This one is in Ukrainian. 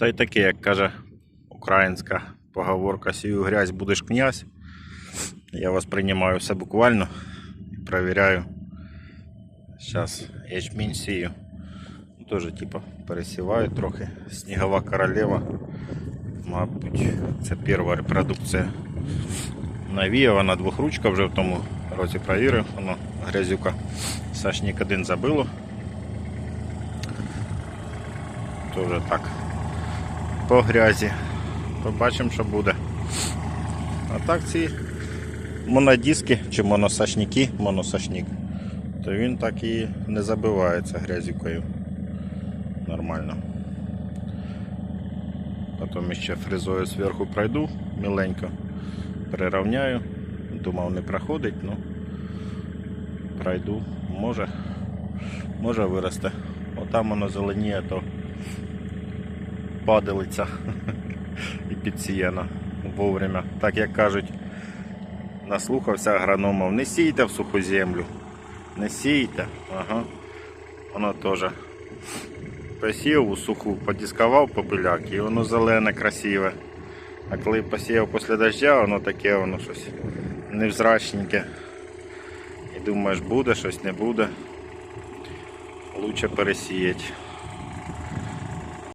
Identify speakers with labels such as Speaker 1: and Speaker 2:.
Speaker 1: Та й таке, як каже українська поговорка, сію грязь будеш князь. Я вас приймаю все буквально і перевіряю. Зараз ячмінь сію. Теж типа пересіваю трохи. Снігова королева. Мабуть, це перша репродукція. Навія, вона двохручка вже в тому році провірив, воно грязюка. Сашнік один забило. Тоже так. По грязі. Побачимо, що буде. А так ці монодиски чи моносашники, моносашник, то він так і не забивається грязюкою. Нормально. Потім ще фрезою зверху пройду міленько, приравняю. Думав не проходить, ну пройду. Може, може виросте. Отам воно зеленіє, то падалиця і підсіяна вовремя. Так як кажуть, наслухався агрономов, не сійте в суху землю. Не сійте. Ага. Воно теж посів у суху, подіскував попиляк і воно зелене, красиве. А коли посіяв після дождя, воно таке воно щось невзрачненьке. І думаєш, буде щось, не буде. Лучше пересіяти.